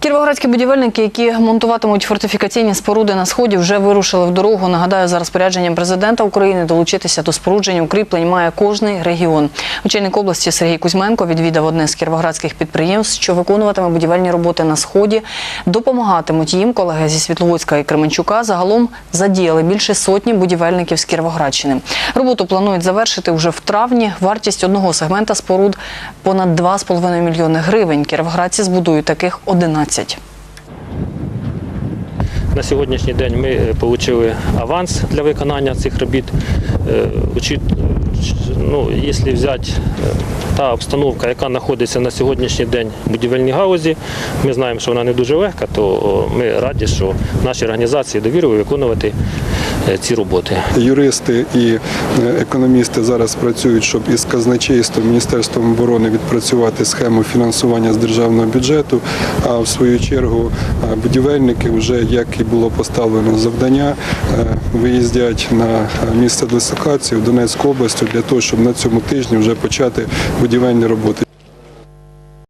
Кіровоградські будівельники, які монтуватимуть фортифікаційні споруди на сході, вже вирушили в дорогу. Нагадаю, за розпорядженням президента України долучитися до спорудження укріплень має кожний регіон. Очільник області Сергій Кузьменко відвідав одне з кіровоградських підприємств, що виконуватиме будівельні роботи на сході. Допомагатимуть їм колеги зі Світловодська і Кременчука. Загалом задіяли більше сотні будівельників з Кіровоградщини. Роботу планують завершити вже в травні. Вартість одного сегмента споруд понад 2,5 мільйони гривень. Кіровоградці збудують таких 11. На сьогоднішній день ми отримали аванс для виконання цих робіт. Е, Ну, якщо взяти е, та обстановка, яка знаходиться на сьогоднішній день в будівельній галузі, ми знаємо, що вона не дуже легка, то ми раді, що наші організації довірили виконувати е, ці роботи. Юристи і е, економісти зараз працюють, щоб із казначейством, Міністерством оборони відпрацювати схему фінансування з державного бюджету. А в свою чергу е, будівельники, вже як і було поставлено завдання, е, виїздять на місце дислокації в Донецьку область для того, щоб на цьому тижні вже почати будівельні роботи.